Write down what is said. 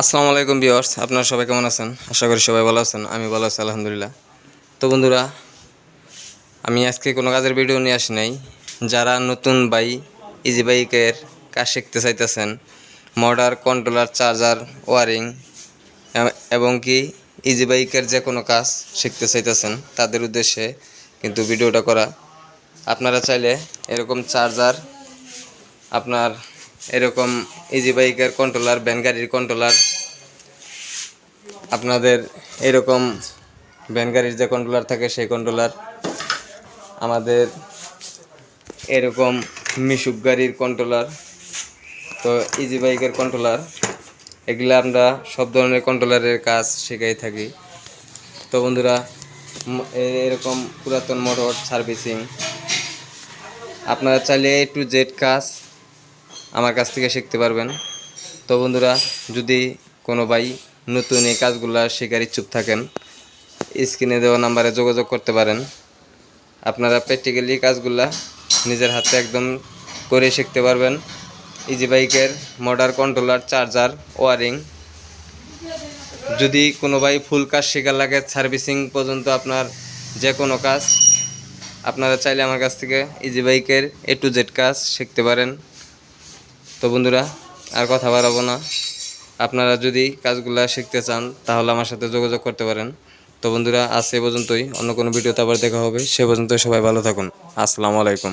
আসসালামু আলাইকুম বিয়ার্স আপনারা সবাই কেমন আছেন? আশা করি সবাই ভালো আছেন, আমি ভালো আছি, আলহামদুলিল্লাহ। তো বন্ধুরা, আমি আজকে কোনো কাজের ভিডিও নিয়ে আসি নাই। যারা নতুন বাই ইজি বাইকের কাজ শিখতে চাইতেছেন মোটর কন্ট্রোলার চার্জার ওয়ারিং এবং কি ইজি বাইকের যে কোনো কাজ শিখতে চাইতেছেন, তাদের উদ্দেশ্যে কিন্তু ভিডিওটা করা। আপনারা চাইলে এরকম চার্জার আপনার এরকম ইজি বাইকের কন্ট্রোলার ভ্যান গাড়ির কন্ট্রোলার আপনাদের এরকম ভ্যান গাড়ির যে কন্ট্রোলার থাকে সেই কন্ট্রোলার আমাদের এরকম মিশুক গাড়ির কন্ট্রোলার তো ইজি বাইকের কন্ট্রোলার এগুলো আমরা সব ধরনের কন্ট্রোলারের কাজ শেখাই থাকি। তো বন্ধুরা এরকম পুরাতন মোটর সার্ভিসিং আপনারা চাইলে এ টু জেড কাজ আমার কাছ থেকে শিখতে পারবেন। তো বন্ধুরা, যদি কোনো ভাই নতুন এই কাজগুলো শেখার ইচ্ছুক থাকেন, স্ক্রিনে দেওয়া নাম্বারে যোগাযোগ করতে পারেন। আপনারা প্র্যাকটিক্যালি কাজগুলা নিজের হাতে একদম করে শিখতে পারবেন। ইজি বাইকের মোটর কন্ট্রোলার চার্জার ওয়ারিং যদি কোনো ভাই ফুল কাজ শেখার লাগে সার্ভিসিং পর্যন্ত আপনার যে কোনো কাজ, আপনারা চাইলে আমার কাছ থেকে ইজি বাইকের এ টু জেড কাজ শিখতে পারেন। তো বন্ধুরা, আর কথা বাড়াবো না। আপনারা যদি কাজগুলো শিখতে চান, তাহলে আমার সাথে যোগাযোগ করতে পারেন। তো বন্ধুরা, আজ এ পর্যন্তই। অন্য কোনো ভিডিওতে আবার দেখা হবে। সে পর্যন্ত সবাই ভালো থাকুন। আসসালামু আলাইকুম।